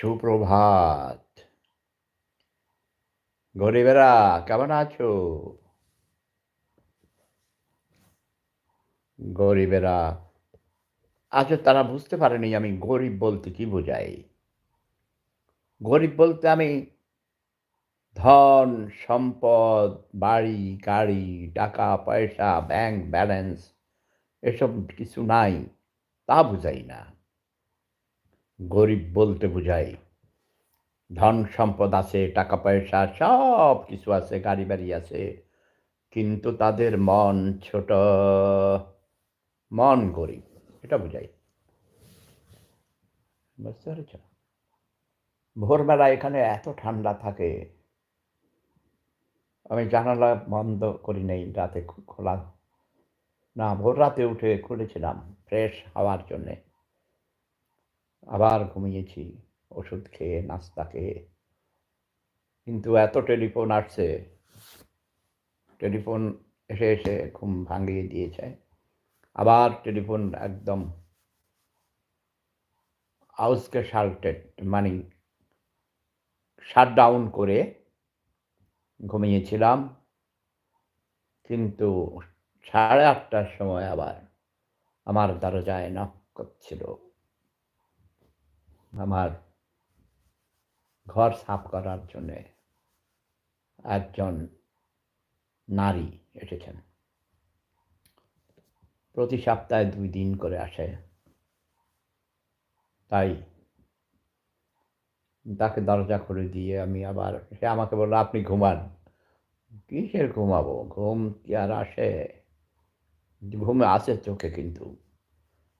সুপ্রভাত। গরিবেরা, কেমন আছো? গরিবেরা আজও তারা বুঝতে পারেনি আমি গরিব বলতে কি বোঝাই। গরিব বলতে আমি ধন, সম্পদ, বাড়ি, গাড়ি, টাকা, পয়সা ব্যাংক ব্যালেন্স এসব কিছু নাই, তা বুঝাই না। গরিব বলতে বুঝাই। ধন সম্পদ আছে, টাকা পয়সা, সব কিছু আছে, গাড়ি বাড়ি আছে। কিন্তু তাদের মন ছোট, মন গরিব, এটা বুঝাই। বুঝতে পেরেছ? ভোরবেলা এখানে এত ঠান্ডা থাকে। আমি জানালা বন্ধ করি নেই, রাতে খোলা। না, ভোর রাতে উঠে খুলেছিলাম, ফ্রেশ হওয়ার জন্যে। আবার ঘুমিয়েছি, ওষুধ খেয়ে, নাস্তা খেয়ে। কিন্তু এত টেলিফোন আসছে, টেলিফোন এসে এসে ঘুম ভাঙিয়ে দিয়েছে। আবার টেলিফোন একদম আউসকে শাল্টেড মানে শাট ডাউন করে ঘুমিয়েছিলাম। কিন্তু সাড়ে আটটার সময় আবার আমার দরজায় নক করছিল। আমার ঘর সাফ করার জন্যে একজন নারী এসেছেন। প্রতি সপ্তাহে দুই দিন করে আসে। তাই তাকে দরজা খুলে দিয়ে আমি আবার, সে আমাকে বলল, আপনি ঘুমান। কিসের ঘুমাবো? ঘুম কি আর আসে? ঘুমে আসে চোখে কিন্তু।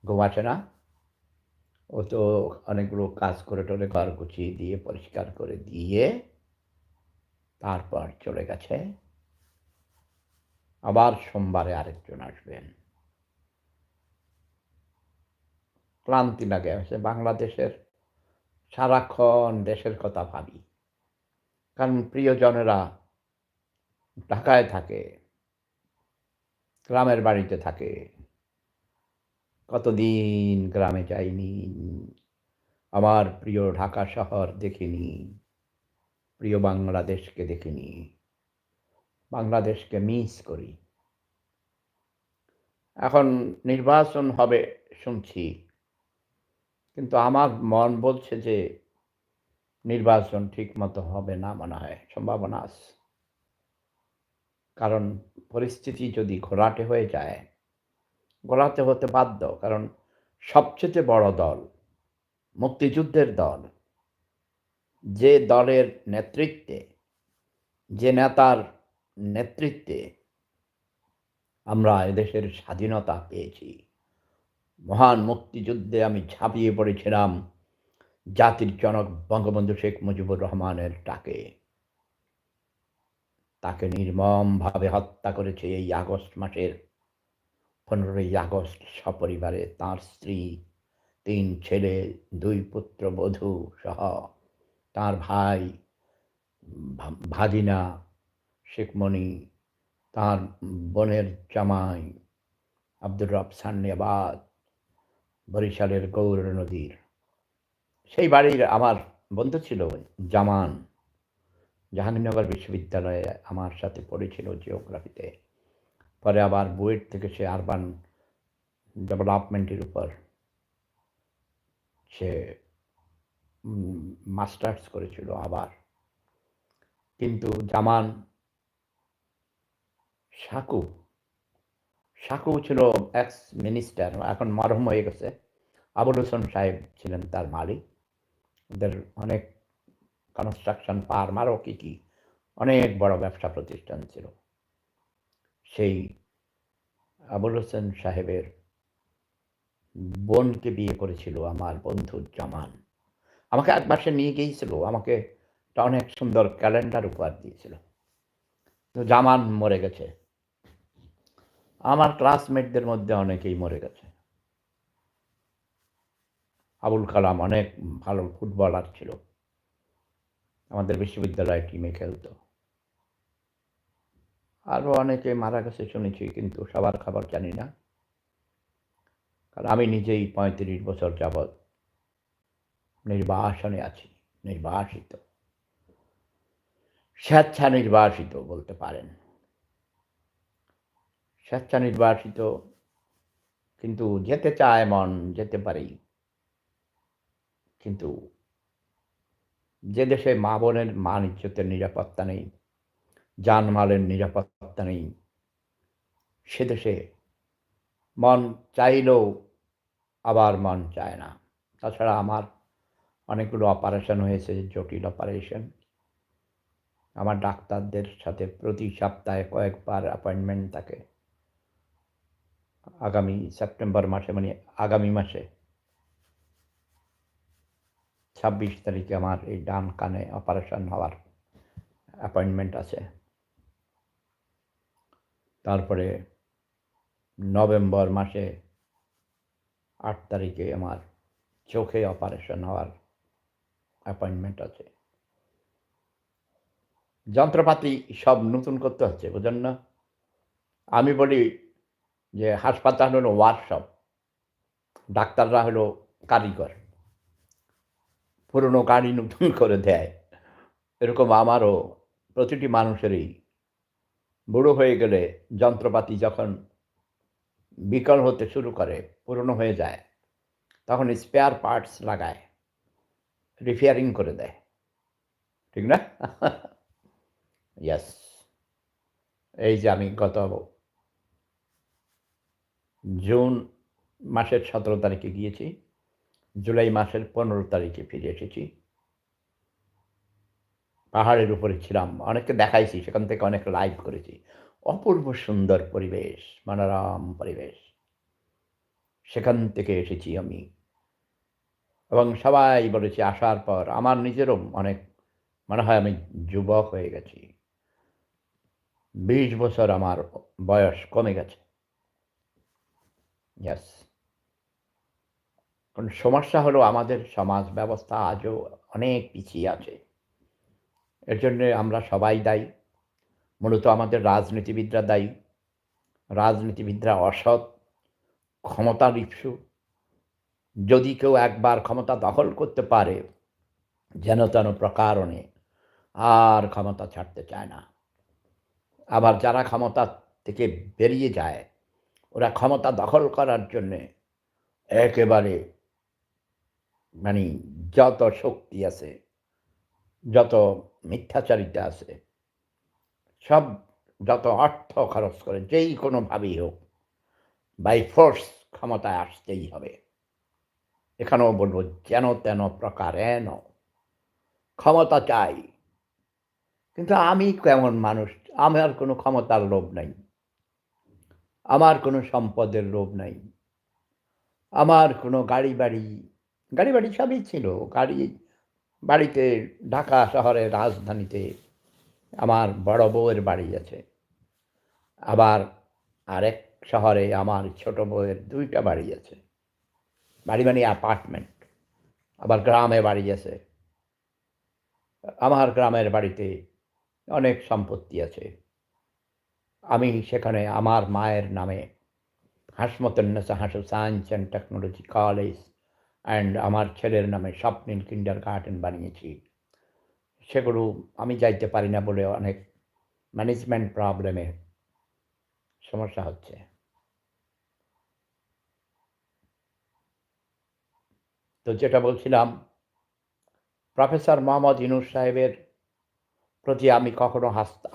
ঘুম আসে না? ও তো অনেকগুলো কাজ করে টোরে ঘর গুছিয়ে দিয়ে, পরিষ্কার করে দিয়ে তারপর চলে গেছে। আবার সোমবারে আরেকজন আসবেন। ক্লান্তি লাগে, সে বাংলাদেশের সারাক্ষণ দেশের কথা ভাবি। কারণ প্রিয়জনেরা ঢাকায় থাকে, গ্রামের বাড়িতে থাকে। কতদিন গ্রামে যাইনি, আমার প্রিয় ঢাকা শহর দেখিনি, প্রিয় বাংলাদেশকে দেখিনি, বাংলাদেশকে মিস করি। এখন নির্বাচন হবে শুনছি, কিন্তু আমার মন বলছে যে নির্বাচন ঠিক মতো হবে না মনে হয়, সম্ভাবনা আছে। কারণ পরিস্থিতি যদি ঘোলাটে হয়ে যায় গোলাতে হতে বাধ্য, কারণ সবচেয়ে বড় দল মুক্তিযুদ্ধের দল। যে দলের নেতৃত্বে, যে নেতার নেতৃত্বে আমরা এদেশের স্বাধীনতা পেয়েছি। মহান মুক্তিযুদ্ধে আমি ঝাঁপিয়ে পড়েছিলাম জাতির জনক বঙ্গবন্ধু শেখ মুজিবুর রহমানের ডাকে। তাকে নির্মমভাবে হত্যা করেছে এই আগস্ট মাসের পনেরোই আগস্ট সপরিবারে তার স্ত্রী, তিন ছেলে, দুই পুত্র, বধূ সহ তার ভাই, ভা- ভাগিনা, শেখমণি, তার বোনের জামাই, আব্দুর রব সান্নিয়াবাদ বরিশালের গৌর নদীর। সেই বাড়ির আমার বন্ধু ছিল জামান। জাহাঙ্গীরনগর বিশ্ববিদ্যালয়ে আমার সাথে পড়েছিল জিওগ্রাফিতে পরে আবার বুয়েট থেকে সে আরবান ডেভেলপমেন্টের উপর সে মাস্টার্স করেছিল আবার। কিন্তু জামান সাকু সাকু ছিল এক্স মিনিস্টার এখন মরহম হয়ে গেছে। আবুল হোসেন সাহেব ছিলেন তার মালিক। ওদের অনেক কনস্ট্রাকশন ফার্ম আরও কী কী, অনেক বড় ব্যবসা প্রতিষ্ঠান ছিল। সেই আবুল হোসেন সাহেবের বোনকে বিয়ে করেছিল আমার বন্ধু জামান। আমাকে একবার সে নিয়ে গিয়েছিল, আমাকে একটা অনেক সুন্দর ক্যালেন্ডার উপহার দিয়েছিল। তো জামান মরে গেছে। আমার ক্লাসমেটদের মধ্যে অনেকেই মরে গেছে। আবুল কালাম অনেক ভালো ফুটবলার ছিল। আমাদের বিশ্ববিদ্যালয় টিমে খেলতো। আরও অনেকে মারা গেছে শুনেছি, কিন্তু সবার খবর জানি না। কারণ আমি নিজেই পঁয়ত্রিশ বছর যাবৎ নির্বাসনে আছি, নির্বাসিত। স্বেচ্ছা নির্বাসিত বলতে পারেন। স্বেচ্ছা নির্বাসিত কিন্তু যেতে চায় মন, যেতে পারি। কিন্তু যে দেশে মা বোনের মান ইজ্জতের নিরাপত্তা নেই, জানমালের নিরাপত্তা নেই সে দেশে মন চাইলেও আবার মন চায় না। তাছাড়া আমার অনেকগুলো অপারেশন হয়েছে, জটিল অপারেশন আমার ডাক্তারদের সাথে প্রতি সপ্তাহে কয়েকবার অ্যাপয়েন্টমেন্ট থাকে। আগামী সেপ্টেম্বর মাসে মানে আগামী মাসে। ছাব্বিশ তারিখে আমার এই ডান কানে অপারেশন হওয়ার অ্যাপয়েন্টমেন্ট আছে। তারপরে নভেম্বর মাসে আট তারিখে আমার চোখে অপারেশন হওয়ার অ্যাপয়েন্টমেন্ট আছে। যন্ত্রপাতি সব নতুন করতে হচ্ছে, বুঝেন না? আমি বলি যে হাসপাতাল হলো ওয়ার্কশপ ডাক্তাররা হলো কারিগর, পুরনো গাড়ি নতুন করে দেয়। এরকম আমারও প্রতিটি মানুষেরই বুড়ো হয়ে গেলে যন্ত্রপাতি যখন বিকল হতে শুরু করে, পুরনো হয়ে যায়, তখন স্পেয়ার পার্টস লাগায় রিপেয়ারিং করে দেয়। ঠিক না? ইয়াস এই যে আমি গত জুন মাসের সতেরো তারিখে গিয়েছি, জুলাই মাসের পনেরো তারিখে ফিরে এসেছি। পাহাড়ের উপরে ছিলাম, অনেককে দেখাইছি, সেখান থেকে অনেক লাইভ করেছি। অপূর্ব সুন্দর পরিবেশ, মনোরম পরিবেশ। সেখান থেকে এসেছি আমি। এবং সবাই বলেছি, আসার পর আমার নিজেরও অনেক, মনে হয় আমি যুবক হয়ে গেছি। বিশ বছর আমার বয়স কমে গেছে। ইয়াস কারণ সমস্যা হলো আমাদের সমাজ ব্যবস্থা আজও অনেক পিছিয়ে আছে। এর জন্য আমরা সবাই দায়ী। মূলত আমাদের রাজনীতিবিদরা দায়ী। রাজনীতিবিদরা অসৎ, ক্ষমতার ইস্যু যদি কেউ একবার ক্ষমতা দখল করতে পারে, যেন তেন প্রকারণে আর ক্ষমতা ছাড়তে চায় না। আবার যারা ক্ষমতা থেকে বেরিয়ে যায়, ওরা ক্ষমতা দখল করার জন্যে একেবারে মানে যত শক্তি আছে যত মিথ্যাচারিতা আছে, সব যত অর্থ খরচ করে, যেই কোনোভাবেই হোক বাই ফোর্স ক্ষমতায় আসতেই হবে। এখানেও বলব, যেন তেন প্রকারেণ ক্ষমতা চাই। কিন্তু আমি কেমন মানুষ? আমার কোনো ক্ষমতার লোভ নাই। আমার কোনো সম্পদের লোভ নাই। আমার কোনো গাড়ি বাড়ি গাড়ি বাড়ি সবই ছিল, গাড়ি বাড়িতে ঢাকা শহরের রাজধানীতে আমার বড় বউয়ের বাড়ি আছে। আবার আরেক শহরে আমার ছোট বউয়ের দুইটা বাড়ি আছে। বাড়ি মানে অ্যাপার্টমেন্ট আবার গ্রামে বাড়ি আছে। আমার গ্রামের বাড়িতে অনেক সম্পত্তি আছে। আমি সেখানে আমার মায়ের নামে Hasmatunnesa Hasu science and technology college and আমার ছেলের নামে স্বপ্নিল কিন্ডার গার্ডেন বানিয়েছি। সেগুলো আমি যাইতে পারি না বলে অনেক ম্যানেজমেন্ট প্রবলেমে সমস্যা হচ্ছে। তো যেটা বলছিলাম প্রফেসর মোহাম্মদ ইনুস সাহেবের প্রতি আমি কখনো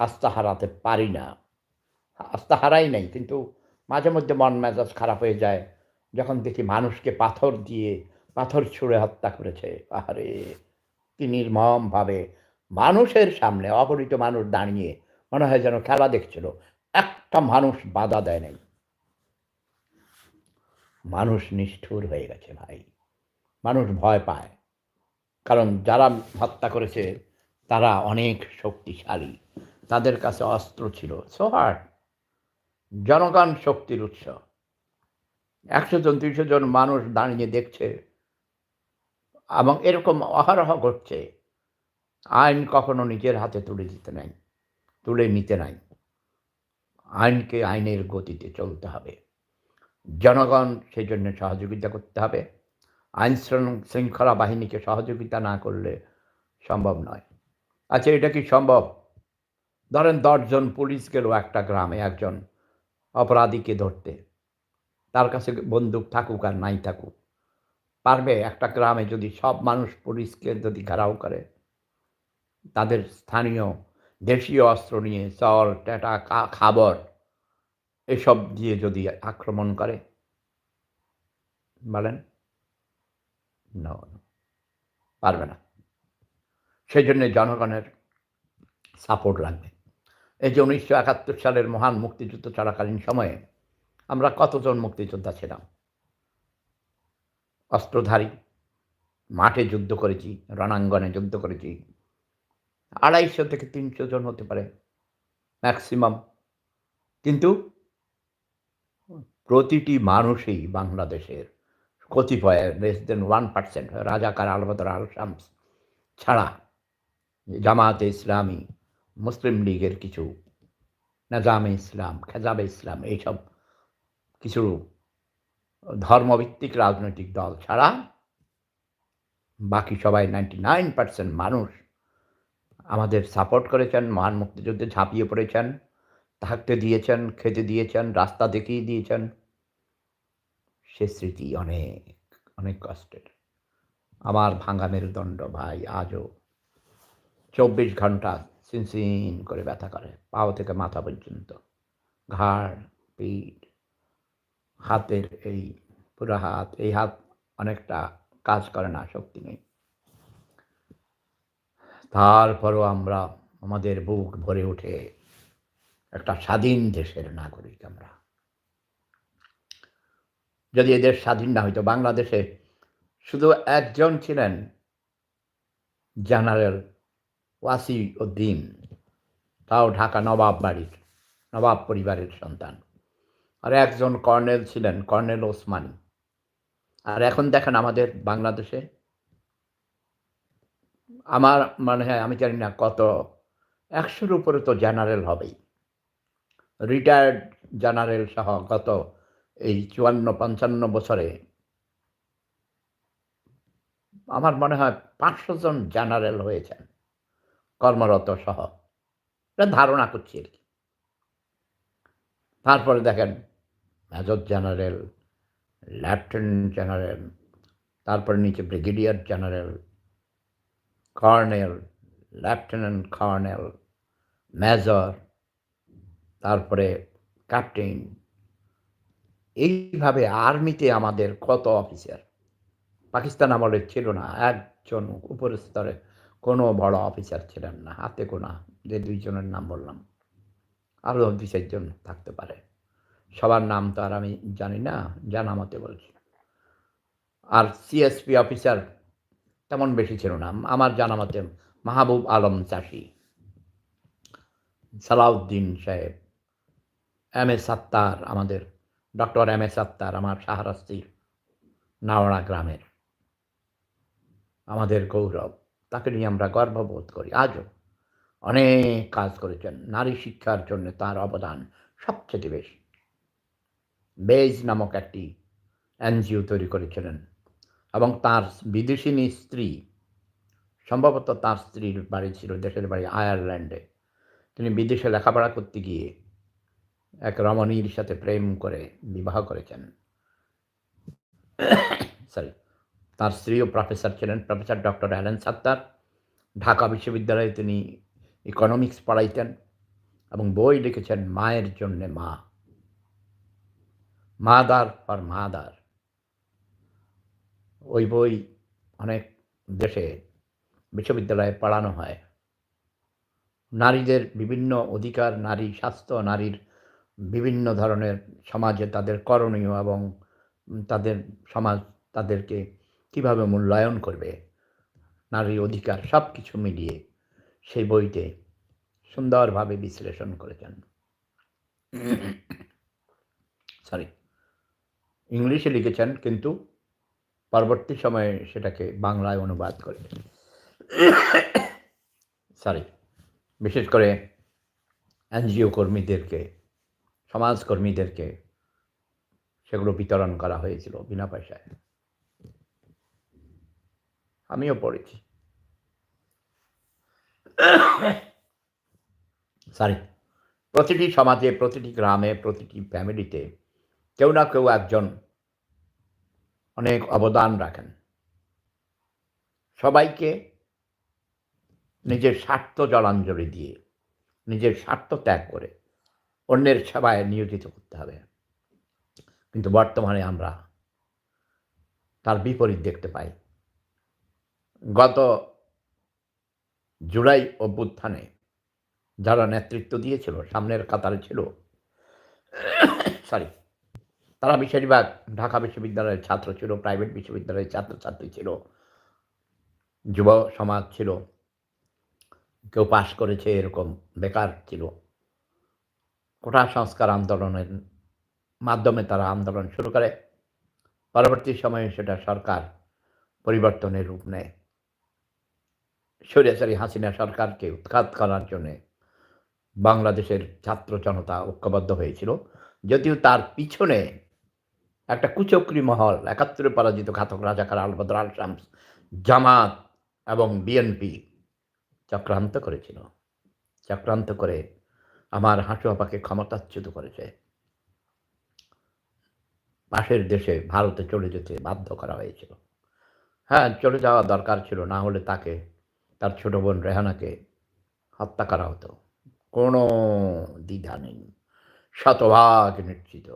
আস্থা হারাতে পারি না। আস্থা হারাই নাই, কিন্তু মাঝে মধ্যে মন মেজাজ খারাপ হয়ে যায়। যখন দেখি মানুষকে পাথর দিয়ে পাথর ছুঁড়ে হত্যা করেছে আহারে কি নির্মমভাবে মানুষের সামনে অপরিত মানুষ দাঁড়িয়ে মনে হয় যেন খেলা দেখছিল। একটা মানুষ বাধা দেয় নাই। মানুষ নিষ্ঠুর হয়ে গেছে ভাই। মানুষ ভয় পায়। কারণ যারা হত্যা করেছে, তারা অনেক শক্তিশালী। তাদের কাছে অস্ত্র ছিল। সোহার্ট জনগণ শক্তির উৎস। একশো জন তিনশো জন মানুষ দাঁড়িয়ে দেখছে। এবং এরকম অহরহ ঘটছে। আইন কখনো নিজের হাতে তুলে দিতে নাই, তুলে নিতে নাই। আইনকে আইনের গতিতে চলতে হবে। জনগণ সেই জন্য সহযোগিতা করতে হবে। আইন শৃঙ্খলা বাহিনীকে সহযোগিতা না করলে সম্ভব নয়। আচ্ছা এটা কি সম্ভব? ধরেন দশজন পুলিশ গেল একটা গ্রামে একজন অপরাধীকে ধরতে। তার কাছে বন্দুক থাকুক আর নাই থাকুক। পারবে একটা গ্রামে যদি সব মানুষ পুলিশকে যদি ঘেরাও করে। তাদের স্থানীয় দেশীয় অস্ত্র নিয়ে চল টেটা খাবার এসব দিয়ে যদি আক্রমণ করে। বলেন? না পারবে না। সেই জন্য জনগণের সাপোর্ট লাগবে। এই যে উনিশশো একাত্তর সালের মহান মুক্তিযুদ্ধ চলাকালীন সময়ে আমরা কতজন মুক্তিযোদ্ধা ছিলাম? মাঠে যুদ্ধ করেছি, রণাঙ্গনে যুদ্ধ করেছি। আড়াইশো থেকে তিনশো জন হতে পারে, ম্যাক্সিমাম। কিন্তু প্রতিটি মানুষই বাংলাদেশের কতিপয় লেস দেন ওয়ান পার্সেন্ট রাজাকার আলবদর আল শামস ছাড়া জামাতে ইসলামী, মুসলিম লীগের কিছু, নাজামে ইসলাম, খেজাবে ইসলাম, এইসব কিছু ধর্মভিত্তিক রাজনৈতিক দল ছাড়া বাকি সবাই নাইনটি নাইন পার্সেন্ট মানুষ আমাদের সাপোর্ট করেছেন, মহান মুক্তিযুদ্ধে ঝাঁপিয়ে পড়েছেন, থাকতে দিয়েছেন, খেতে দিয়েছেন, রাস্তা দেখিয়ে দিয়েছেন। সে স্মৃতি অনেক অনেক কষ্টের। আমার ভাঙা মেরুদণ্ড ভাই আজও চব্বিশ ঘণ্টা সিনসিন করে ব্যথা করে, পাও থেকে মাথা পর্যন্ত। ঘাড়, পিঠ হাতের এই পুরো হাত, এই হাত অনেকটা কাজ করে না, শক্তি নেই। তারপরও আমরা, আমাদের বুক ভরে উঠে একটা স্বাধীন দেশের নাগরিক আমরা। যদি এদের স্বাধীন না হইতো, বাংলাদেশে শুধু একজন ছিলেন জেনারেল ওয়াসি উদ্দিন তাও ঢাকা নবাব বাড়ির, নবাব পরিবারের সন্তান। আর একজন কর্নেল ছিলেন, কর্নেল ওসমানী। আর এখন দেখেন আমাদের বাংলাদেশে আমার মনে হয়, আমি জানি না কত, একশোর উপরে তো জেনারেল হবেই। রিটায়ার্ড জেনারেল সহ গত এই চুয়ান্ন, পঞ্চান্ন বছরে আমার মনে হয় পাঁচশো জন জেনারেল হয়েছেন, কর্মরত সহ। এটা ধারণা করছি আর কি। তারপরে দেখেন মেজর জেনারেল, লেফটেন্যান্ট জেনারেল, তারপরে নিচে brigadier general, colonel, lieutenant colonel, major, তারপরে ক্যাপ্টেন এইভাবে আর্মিতে আমাদের কত অফিসার? পাকিস্তান আমলে ছিল না, একজন উপরের স্তরে কোনো বড় অফিসার ছিলেন না, হাতে গোনা, যে দুইজনের নাম বললাম। আরও দুই চারজন থাকতে পারে। সবার নাম তো আর আমি জানি না, জানা মতে বলছি। আর সিএসপি অফিসার তেমন বেশি ছিল না, আমার জানা মতে মাহবুব আলম চাষি, সালাউদ্দিন সাহেব, এম এ সাত্তার আমাদের, ডক্টর এম এ সাত্তার আমার সাহারাস্তির নাওড়া গ্রামের। আমাদের গৌরব, তাকে নিয়ে আমরা গর্ববোধ করি। আজও অনেক কাজ করেছেন, নারী শিক্ষার জন্য তার অবদান সবচেয়ে বেশি। বেজ নামক একটি এনজিও তৈরি করেছিলেন এবং তার বিদেশিনী স্ত্রী, সম্ভবত তার স্ত্রীর বাড়ি ছিল, দেশের বাড়ি আয়ারল্যান্ডে। তিনি বিদেশে লেখাপড়া করতে গিয়ে এক রমণীর সাথে প্রেম করে বিবাহ করেছেন। সরি তার স্ত্রীও প্রফেসর ছিলেন professor doctor Allen Sattar. Dhaka বিশ্ববিদ্যালয়ে তিনি ইকোনমিক্স পড়াইতেন এবং বই লিখেছেন, মায়ের জন্যে মা। Mother for mother. ওই বই অনেক দেশে বিশ্ববিদ্যালয়ে পড়ানো হয়। নারীদের বিভিন্ন অধিকার, নারী স্বাস্থ্য, নারীর বিভিন্ন ধরনের সমাজে তাদের করণীয় এবং তাদের সমাজ তাদেরকে কীভাবে মূল্যায়ন করবে নারীর অধিকার সব কিছু মিলিয়ে সেই বইতে সুন্দরভাবে বিশ্লেষণ করেছেন। সরি ইংলিশে লিখেছেন, কিন্তু পরবর্তী সময়ে সেটাকে বাংলায় অনুবাদ করে সরি বিশেষ করে এনজিও কর্মীদেরকে সমাজকর্মীদেরকে সেগুলো বিতরণ করা হয়েছিল বিনা পয়সায়। আমিও পড়েছি। সরি প্রতিটি সমাজে, প্রতিটি গ্রামে, প্রতিটি ফ্যামিলিতে কেউ না কেউ একজন অনেক অবদান রাখেন। সবাইকে নিজের স্বার্থ জলাঞ্জলি দিয়ে, নিজের স্বার্থ ত্যাগ করে অন্যের সেবায় নিয়োজিত করতে হবে। কিন্তু বর্তমানে আমরা তার বিপরীত দেখতে পাই। গত জুলাই অভ্যুত্থানে যারা নেতৃত্ব দিয়েছিল, সামনের কাতারে ছিল সরি তারা বেশিরভাগ ঢাকা বিশ্ববিদ্যালয়ের ছাত্র ছিল, প্রাইভেট বিশ্ববিদ্যালয়ের ছাত্রছাত্রী ছিল, যুব সমাজ ছিল, কেউ পাশ করেছে এরকম বেকার ছিল। কোটা সংস্কার আন্দোলনের মাধ্যমে তারা আন্দোলন শুরু করে। পরবর্তী সময়ে সেটা সরকার পরিবর্তনের রূপ নেয়। স্বৈরাচারী হাসিনা সরকারকে উৎখাত করার জন্যে বাংলাদেশের ছাত্র জনতা ঐক্যবদ্ধ হয়েছিল, যদিও তার পিছনে একটা কুচক্রি মহল, একাত্তরে পরাজিত ঘাতক রাজাকার আলবদর আল শামস জামাত এবং বিএনপি চক্রান্ত করেছিল। চক্রান্ত করে আমার হাঁটু আপাকে ক্ষমতাচ্যুত করেছে। পাশের দেশে ভারতে চলে যেতে বাধ্য করা হয়েছিল। হ্যাঁ চলে যাওয়া দরকার ছিল, না হলে তাকে, তার ছোট বোন রেহানাকে হত্যা করা হতো। কোনো দ্বিধা নেই। শতভাগ নিশ্চিত।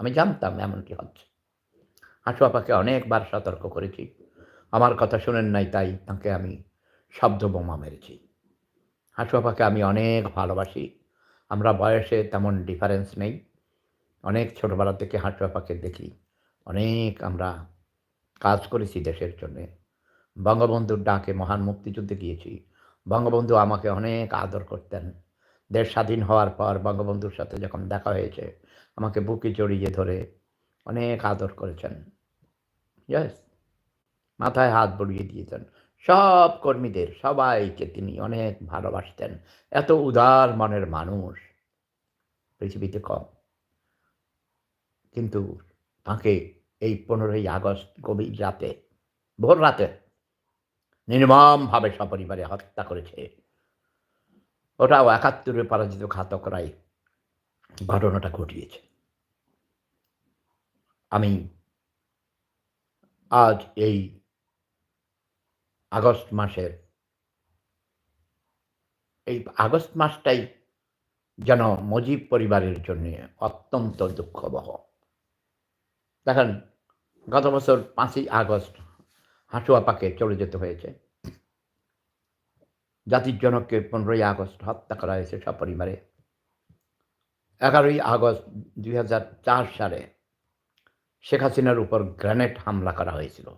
আমি জানতাম এমনটি হচ্ছে। হাঁটু আপাকে অনেকবার সতর্ক করেছি। আমার কথা শোনেন নাই, তাই তাকে আমি শব্দ বোমা মেরেছি। হাঁটু আপাকে আমি অনেক ভালোবাসি। আমরা বয়সে তেমন ডিফারেন্স নেই। অনেক ছোটোবেলা থেকে হাঁটু আপাকে দেখি। অনেক আমরা কাজ করেছি দেশের জন্যে। বঙ্গবন্ধুর ডাকে মহান মুক্তিযুদ্ধে গিয়েছি। বঙ্গবন্ধু আমাকে অনেক আদর করতেন। দেশ স্বাধীন হওয়ার পর বঙ্গবন্ধুর সাথে যখন দেখা হয়েছে আমাকে বুকে জড়িয়ে ধরে অনেক আদর করেছেন। ইয়েস মাথায় হাত বড়িয়ে দিয়েছেন। সব কর্মীদের, সবাইকে তিনি অনেক ভালোবাসতেন। এত উদার মনের মানুষ পৃথিবীতে কম। কিন্তু তাকে এই পনেরোই আগস্ট গভীর রাতে, ভোর রাতে নির্মমভাবে সপরিবারে হত্যা করেছে। ওটাও একাত্তরে পরাজিত ঘাতকরাই ঘটনাটা ঘটিয়েছে। আমি আজ এই আগস্ট মাসের এই আগস্ট মাসটাই যেন মজিব পরিবারের জন্য অত্যন্ত দুঃখবহ। দেখেন, গত বছর পাঁচই আগস্ট হাঁটুয়াপাকে চলে যেতে হয়েছে। জাতির জনককে পনেরোই আগস্ট হত্যা করা হয়েছে সপরিবারে। এগারোই আগস্ট দুই হাজার চার সালে শেখ হাসিনার উপর গ্রেনেড হামলা করা হয়েছিল।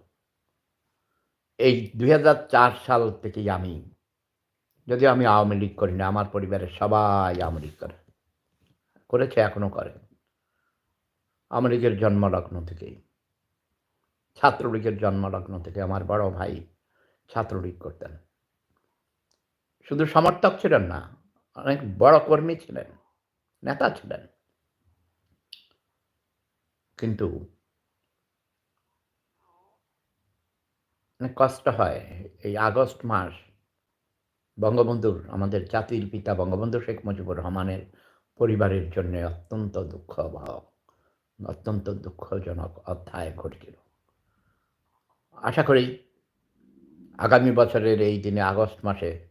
এই দু হাজার চার সাল থেকেই আমি, যদিও আমি আওয়ামী লীগ করি না, আমার পরিবারের সবাই আওয়ামী লীগ করে। করেছে এখনও করে। আওয়ামী লীগের জন্মলগ্ন থেকেই। ছাত্রলীগের জন্মলগ্ন থেকে আমার বড় ভাই ছাত্রলীগ করতেন। শুধু সমর্থক ছিলেন না, অনেক বড় কর্মী ছিলেন, নেতা ছিলেন। কিন্তু অনেক কষ্ট হয়। এই আগস্ট মাস বঙ্গবন্ধুর, আমাদের জাতির পিতা বঙ্গবন্ধু শেখ মুজিবুর রহমানের পরিবারের জন্য অত্যন্ত দুঃখবহ অত্যন্ত দুঃখজনক অধ্যায় ঘটেছিল। আশা করি আগামী বছরের এই দিনে আগস্ট মাসে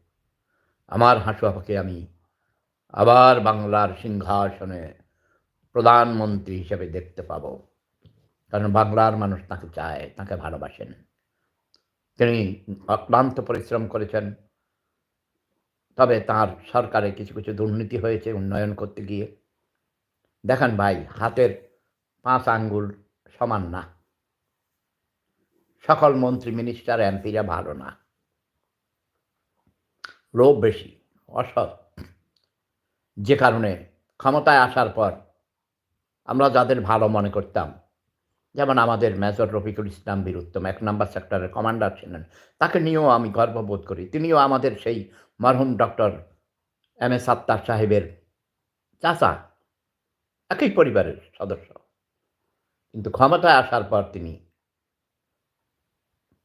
আমার হাঁটু আমি আবার বাংলার সিংহাসনে প্রধানমন্ত্রী হিসেবে দেখতে পাব। কারণ বাংলার মানুষ তাকে চায়, তাকে ভালোবাসেন। তিনি অক্লান্ত পরিশ্রম করেছেন। তবে তার সরকারে কিছু কিছু দুর্নীতি হয়েছে উন্নয়ন করতে গিয়ে। দেখেন ভাই, হাতের পাঁচ আঙ্গুল সমান না। সকল মন্ত্রী মিনিস্টার এমপিরা ভালো না। লোভ বেশি, অসৎ। যে কারণে ক্ষমতায় আসার পর আমরা যাদের ভালো মনে করতাম যেমন আমাদের মেজর রফিকুল ইসলাম বীর উত্তম, এক নম্বর সেক্টরের কমান্ডার ছিলেন। তাকে নিয়েও আমি গর্ববোধ করি। তিনিও আমাদের সেই মরহুম ডক্টর এম এস আত্তার সাহেবের চাচা, একই পরিবারের সদস্য। কিন্তু ক্ষমতায় আসার পর তিনি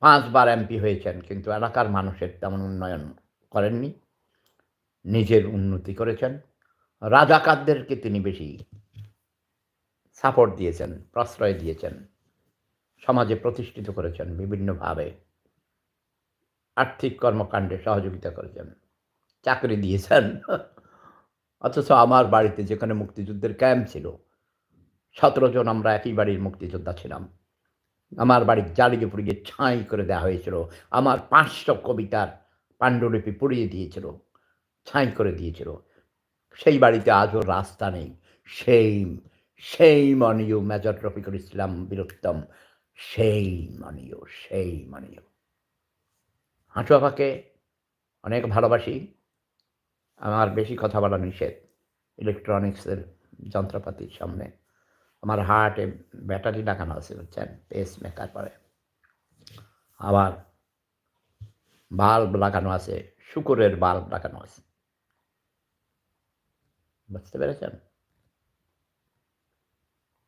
পাঁচবার এমপি হয়েছেন, কিন্তু এলাকার মানুষের তেমন উন্নয়ন করেননি। নিজের উন্নতি করেছেন। রাজাকারদেরকে তিনি বেশি সাপোর্ট দিয়েছেন, প্রশ্রয় দিয়েছেন, সমাজে প্রতিষ্ঠিত করেছেন বিভিন্নভাবে, আর্থিক কর্মকাণ্ডে সহযোগিতা করেছেন, চাকরি দিয়েছেন, অথচ আমার বাড়িতে যেখানে মুক্তিযুদ্ধের ক্যাম্প ছিল, সতেরো জন আমরা একই বাড়ির মুক্তিযোদ্ধা ছিলাম। আমার বাড়ির জ্বালিয়ে পুড়িয়ে ছাই করে দেওয়া হয়েছিল, আমার পাঁচশো কবিতার পাণ্ডুলিপি পুড়িয়ে দিয়েছিল, ছাই করে দিয়েছিল। সেই বাড়িতে আজও রাস্তা নেই, সেই সেই মনীয় মেজর রফিকুল ইসলাম বীরোত্তম সেই মনীয় সেই মনীয় হাঁটু আপাকে অনেক ভালোবাসি। আমার বেশি কথা বলা নিষেধ ইলেকট্রনিক্সের যন্ত্রপাতির সামনে। আমার হার্টে ব্যাটারি লাগানো আছে, বুঝছেন? পেস মেকার পরে। আবার বাল্ব লাগানো আছে, শুকুরের বাল্ব লাগানো আছে। বুঝতে পেরেছেন?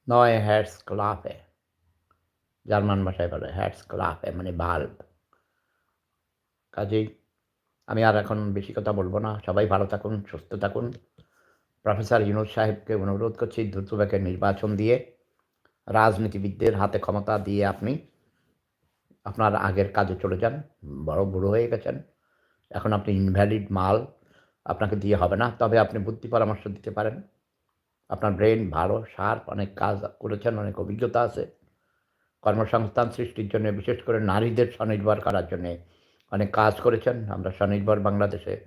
নয় হ্যাটস ক্লাফে জার্মান ভাষায় বলে হ্যাটস ক্লাফে মানে বাল্ব কাজেই আমি আর এখন বেশি কথা বলব না। সবাই ভালো থাকুন, সুস্থ থাকুন। প্রফেসর ইউনুস সাহেবকে অনুরোধ করছি দ্রুতবেগে নির্বাচন দিয়ে রাজনীতিবিদদের হাতে ক্ষমতা দিয়ে আপনি আপনার আগের কাজে চলে যান। বড় বুড়ো হয়ে গেছেন। এখন আপনি ইনভ্যালিড মাল আপনাকে দিয়ে হবে না। তবে আপনি বুদ্ধি পরামর্শ দিতে পারেন। আপনার ব্রেন ভালো, শার্প, অনেক কাজ করেছেন, অনেক অভিজ্ঞতা আছে। কর্মসংস্থান সৃষ্টির জন্য, বিশেষ করে নারীদের স্বনির্ভর করার জন্যে অনেক কাজ করেছেন। আমরা স্বনির্ভর বাংলাদেশে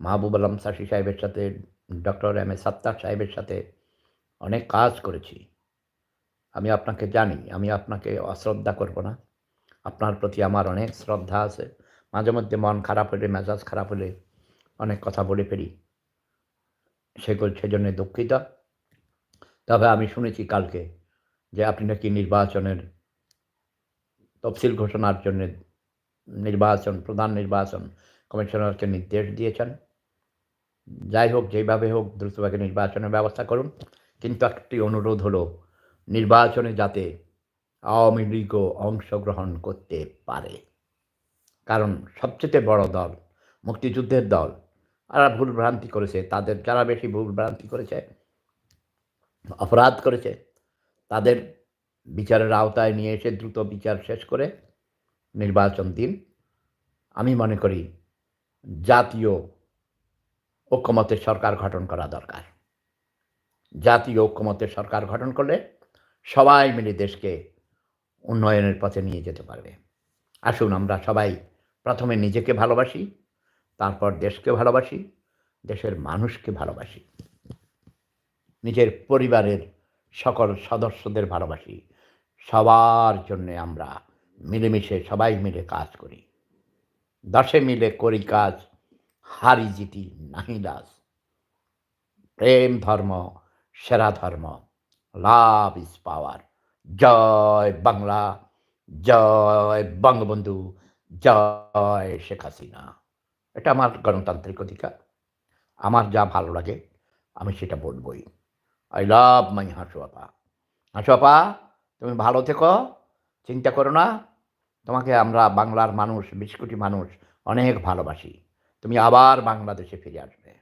মাহবুব আলম সাশি সাহেবের সাথে, ডক্টর এম এ সাত্তার সাহেবের সাথে অনেক কাজ করেছি। আমি আপনাকে জানি, আমি আপনাকে অশ্রদ্ধা করব না। আপনার প্রতি আমার অনেক শ্রদ্ধা আছে। মাঝে মধ্যে মন খারাপ হলে, মেজাজ খারাপ হলে অনেক কথা বলে ফেলি। সেগুলো সেজন্য দুঃখিত। তবে আমি শুনেছি কালকে যে আপনি নাকি নির্বাচনের তফসিল ঘোষণার জন্য নির্বাচন, প্রধান নির্বাচন কমিশনারকে নির্দেশ দিয়েছেন। যাই হোক, যেভাবে হোক দ্রুতভাবে নির্বাচনের ব্যবস্থা করুন। কিন্তু একটি অনুরোধ হলো, নির্বাচনে যাতে আওয়ামী লীগও অংশগ্রহণ করতে পারে। কারণ সবচেয়ে বড় দল, মুক্তিযুদ্ধের দল, যারা ভুল ভ্রান্তি করেছে, তাদের, যারা বেশি ভুল ভ্রান্তি করেছে অপরাধ করেছে, তাদের বিচারের আওতায় নিয়ে এসে দ্রুত বিচার শেষ করে নির্বাচন দিন। আমি মনে করি জাতীয় ঐক্যমতের সরকার গঠন করা দরকার। জাতীয় ঐক্যমতের সরকার গঠন করলে সবাই মিলে দেশকে উন্নয়নের পথে নিয়ে যেতে পারবে। আসুন আমরা সবাই প্রথমে নিজেকে ভালোবাসি, তারপর দেশকে ভালোবাসি, দেশের মানুষকে ভালোবাসি। নিজের পরিবারের সকল সদস্যদের ভালোবাসি। সবার জন্যে আমরা মিলেমিশে সবাই মিলে কাজ করি। দশে মিলে করি কাজ, হারি জিতি নাহি লাজ। প্রেম ধর্ম, সেরা ধর্ম, লাভ ইজ পাওয়ার। জয় বাংলা, জয় বঙ্গবন্ধু, জয় শেখ হাসিনা। এটা আমার গণতান্ত্রিক অধিকার। আমার যা ভালো লাগে আমি সেটা বলবই। আই লাভ মাই হাসু আপা হাসু আপা তুমি ভালো থেকো, চিন্তা করো না। তোমাকে আমরা বাংলার মানুষ, বিশ কোটি মানুষ অনেক ভালোবাসি। তুমি আবার বাংলাদেশে ফিরে আসবে।